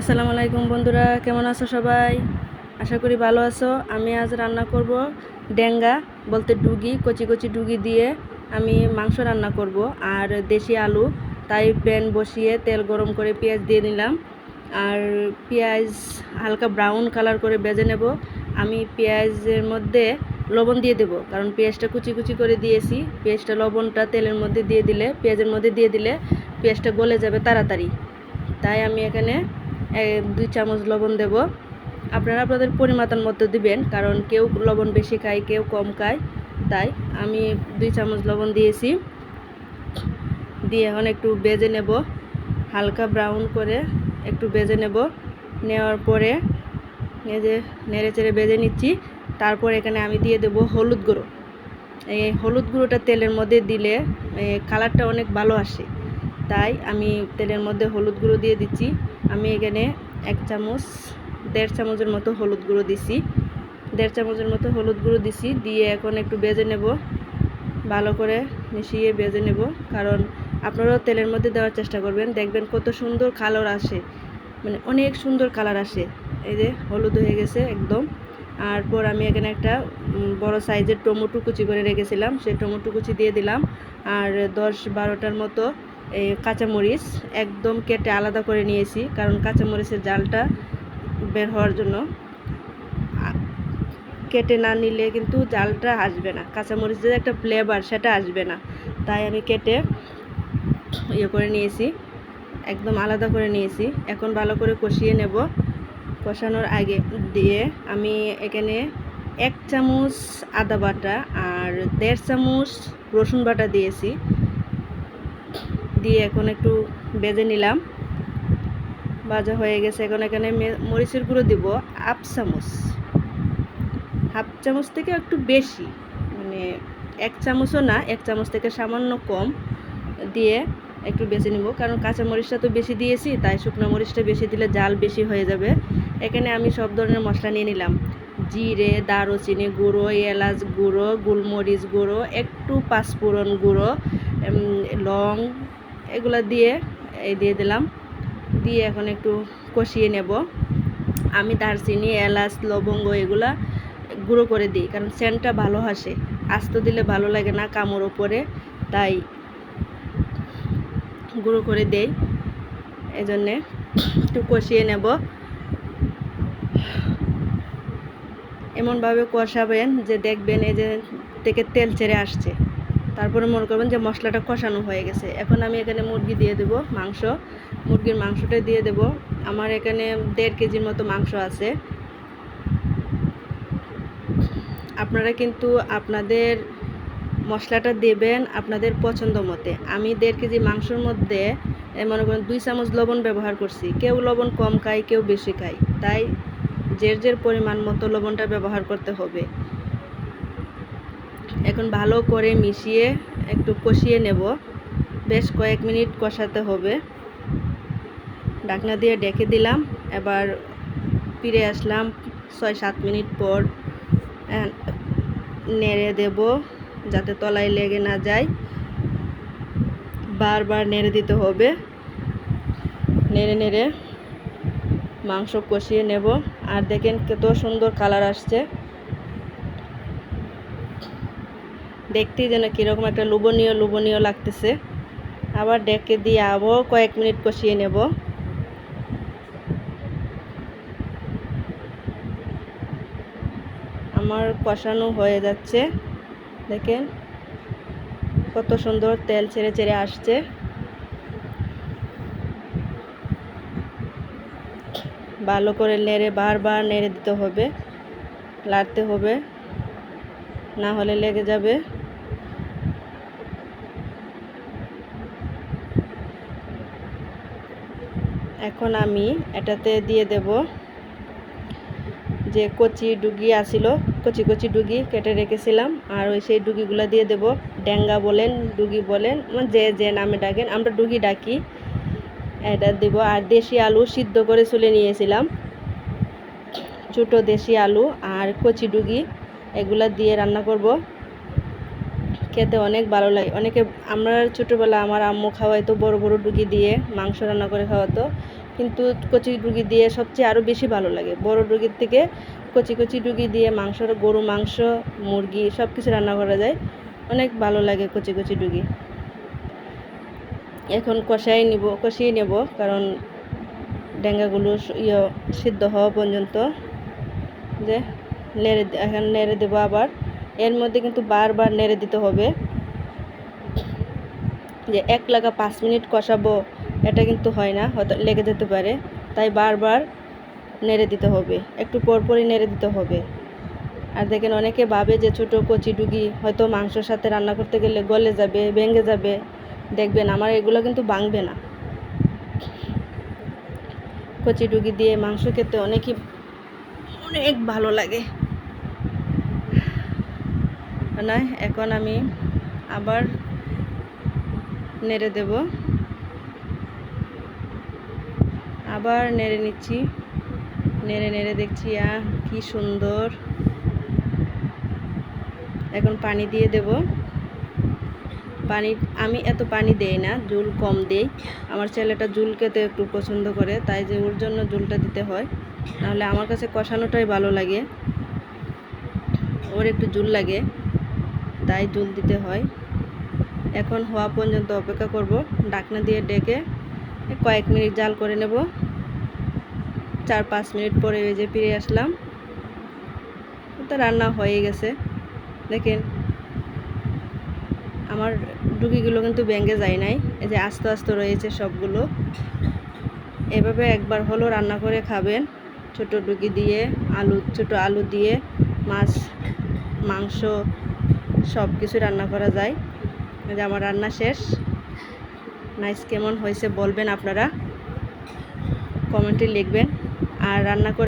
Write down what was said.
আসসালামু আলাইকুম বন্ধুরা, কেমন আছো সবাই? আশা করি ভালো আছো। আমি আজ রান্না করব ডেঙ্গা, বলতে ডুগি, কচি কচি ডুগি দিয়ে আমি মাংস রান্না করব। আর দেশি আলু, তাই প্যান বসিয়ে তেল গরম করে পেঁয়াজ দিয়ে নিলাম। আর পেঁয়াজ হালকা ব্রাউন কালার করে বেজে নেব। আমি পেঁয়াজের মধ্যে লবণ দিয়ে দেবো, কারণ পেঁয়াজটা কুচি কুচি করে দিয়েছি। পেঁয়াজটা লবণটা তেলের মধ্যে দিয়ে দিলে, পেঁয়াজের মধ্যে দিয়ে দিলে পেঁয়াজটা গলে যাবে তাড়াতাড়ি। তাই আমি এখানে দুই চামচ লবণ দেব। আপনারা আপনাদের পরিমাতন মতো দিবেন, কারণ কেউ লবণ বেশি খায়, কেউ কম খায়। তাই আমি দুই চামচ লবণ দিয়েছি। দিয়ে এখন একটু বেজে নেব, হালকা ব্রাউন করে একটু বেজে নেব। নেওয়ার পরে যে নেড়ে চেড়ে বেজে নিচ্ছি। তারপর এখানে আমি দিয়ে দেব হলুদ গুঁড়ো। এই হলুদ গুঁড়োটা তেলের মধ্যে দিলে কালারটা অনেক ভালো আসে। তাই আমি তেলের মধ্যে হলুদ গুঁড়ো দিয়ে দিচ্ছি। আমি এখানে এক চামচ, দেড় চামচের মতো হলুদ গুঁড়ো দিছি। দেড় চামচের মতো হলুদ গুঁড়ো দিছি, দিয়ে এখন একটু বেজে নেব। ভালো করে মিশিয়ে বেজে নেব, কারণ আপনারাও তেলের মধ্যে দেওয়ার চেষ্টা করবেন। দেখবেন কত সুন্দর কালার আসে। মানে অনেক সুন্দর কালার আসে। এই যে হলুদ হয়ে গেছে একদম। আর পর আমি এখানে একটা বড় সাইজের টমেটো কুচি করে রেখেছিলাম। সেই টমেটো কুচি দিয়ে দিলাম। আর দশ বারোটার মতো এই কাঁচামরিচ একদম কেটে আলাদা করে নিয়েছি, কারণ কাঁচামরিচের জালটা বের হওয়ার জন্য। কেটে না নিলে কিন্তু জালটা আসবে না, কাঁচামরিচের একটা ফ্লেভার সেটা আসবে না। তাই আমি কেটে ইয়ে করে নিয়েছি, একদম আলাদা করে নিয়েছি। এখন ভালো করে কষিয়ে নেব। কষানোর আগে দিয়ে আমি এখানে এক চামচ আদা বাটা আর দেড় চামচ রসুন বাটা দিয়েছি। দিয়ে এখন একটু বেজে নিলাম। ভাজা হয়ে গেছে। এখন এখানে মরিচের গুঁড়ো দিব হাফ চামচ। হাফ চামচ থেকে একটু বেশি। মানে এক চামচও না, এক চামচ থেকে সামান্য কম দিয়ে একটু বেশি নিব। কারণ কাঁচা মরিচটা তো বেশি দিয়েছি, তাই শুকনো মরিচটা বেশি দিলে জাল বেশি হয়ে যাবে। এখানে আমি সব ধরনের মশলা নিয়ে নিলাম। জিরে, দারুচিনি গুঁড়ো, এলাচ গুঁড়ো, গোলমরিচ গুঁড়ো, একটু পাঁচফোড়ন গুঁড়ো লং এগুলো দিয়ে, এই দিয়ে দিলাম। দিয়ে এখন একটু কষিয়ে নেব। আমি দারচিনি, এলাচ, লবঙ্গ এগুলা গুঁড়ো করে দিই, কারণ সেন্টটা ভালো আসে আস্ত দিলে ভালো লাগে না কামড় ওপরে, তাই গুঁড়ো করে দেই। জন্যে একটু কষিয়ে নেব। এমনভাবে কষাবেন যে দেখবেন এই যে থেকে তেল ছেড়ে আসছে। তারপরে মনে করবেন যে মশলাটা কষানো হয়ে গেছে। এখন আমি এখানে মুরগি দিয়ে দেব মাংস। মুরগির মাংসটা দিয়ে দেব। আমার এখানে দেড় কেজির মতো মাংস আছে। আপনারা কিন্তু আপনাদের মশলাটা দেবেন আপনাদের পছন্দ মতে। আমি দেড় কেজি মাংসর মধ্যে মনে করেন দুই চামচ লবণ ব্যবহার করছি। কেউ লবণ কম খায়, কেউ বেশি খায়। তাই জের জের পরিমাণ মতো লবণটা ব্যবহার করতে হবে। এখন ভালো করে মিশিয়ে একটু কষিয়ে নেব। বেশ কয়েক মিনিট কষাতে হবে। ডাকনা দিয়ে ডেকে দিলাম। এবার ফিরে আসলাম ছয় সাত মিনিট পর। নেড়ে দেব যাতে তলায় লেগে না যায়। বারবার নেড়ে দিতে হবে। নেড়ে নেড়ে মাংস কষিয়ে নেব। আর দেখেন কত সুন্দর কালার আসছে। দেখতেই যেন কীরকম একটা লোভনীয় লোভনীয় লাগতেছে। আবার ডেকে দিয়ে আবার কয়েক মিনিট কষিয়ে নেব। আমার কষানো হয়ে যাচ্ছে। দেখেন কত সুন্দর তেল ছেড়ে ছেড়ে আসছে। ভালো করে নেড়ে বারবার নেড়ে দিতে হবে, লাড়তে হবে, না হলে লেগে যাবে। এখন আমি এটাতে দিয়ে দেব যে কচি ডুগি আসিল, কচি কচি ডুগি কেটে রেখেছিলাম। আর ওই সেই ডুগিগুলো দিয়ে দেব ড্যাঙ্গা বলেন, ডুগি বলেন মানে যে যে নামে ডাকেন, আমরা ডুগি ডাকি। এটা দেব, আর দেশি আলু সিদ্ধ করে চুলে নিয়েছিলাম। ছোটো দেশি আলু আর কচি ডুগি, এগুলা দিয়ে রান্না করব। খেতে অনেক ভালো লাগে। অনেকে আমরা ছোটোবেলা আমার আম্মু খাওয়াইতো বড় বড় ডুগি দিয়ে, মাংস রান্না করে খাওয়াতো। কিন্তু কচি ডুগি দিয়ে সবচেয়ে আরও বেশি ভালো লাগে। বড় ডুগির থেকে কচি কচি ডুগি দিয়ে মাংসর গরু মাংস, মুরগি সব কিছু রান্না করা যায়। অনেক ভালো লাগে কচি কচি ডুগি। এখন কষাই নিব, কষিয়ে নেব কারণ ডেঙ্গাগুলো ইয়ে সিদ্ধ হওয়া পর্যন্ত। যে নেড়ে এখন নেড়ে দেবো আবার। এর মধ্যে কিন্তু বারবার নেড়ে দিতে হবে। যে এক লাগা পাঁচ মিনিট কষাবো, এটা কিন্তু হয় না, হয়তো লেগে যেতে পারে। তাই বারবার নেড়ে দিতে হবে, একটু পরপরই নেড়ে দিতে হবে। আর দেখেন অনেকে ভাবে যে ছোটো কচি ডুগি হয়তো মাংসর সাথে রান্না করতে গেলে গলে যাবে, ভেঙে যাবে। দেখবেন আমার এগুলো কিন্তু ভাঙবে না। কচি ডুগি দিয়ে মাংস খেতে অনেকই, অনেক ভালো লাগে। না এখন আমি আবার নেড়ে দেব। আবার নেড়ে নিচ্ছি। নেড়ে নেড়ে দেখছি আহ কি সুন্দর। এখন পানি দিয়ে দেব। পানি, আমি এত পানি দেই না, জুল কম দেই। আমার ছেলেটা জুল খেতে একটু পছন্দ করে, তাই যে ওর জন্য জুলটা দিতে হয়। নাহলে আমার কাছে কষানোটাই ভালো লাগে। ওর একটু জুল লাগে। তাই জুল দিতে হয়। এখন হওয়া পর্যন্ত অপেক্ষা করব। ডাকনা দিয়ে ডেকে কয়েক মিনিট জাল করে নেব। চার পাঁচ মিনিট পরে ওই যে ফিরে আসলাম। তো রান্না হয়ে গেছে। দেখেন, আমার ডুগিগুলো কিন্তু ব্যাঙ্গে যায় নাই। এই যে আস্তে আস্তে রয়েছে সবগুলো। এভাবে একবার হলো রান্না করে খাবেন। ছোট ডুগি দিয়ে, আলু, ছোট আলু দিয়ে, মাছ, মাংস সব কিছু রান্না করা যায়। যে আমার রান্না শেষ। নাইস কেমন হয়েছে বলবেন আপনারা। কমেন্টে লিখবেন। আর রান্না করে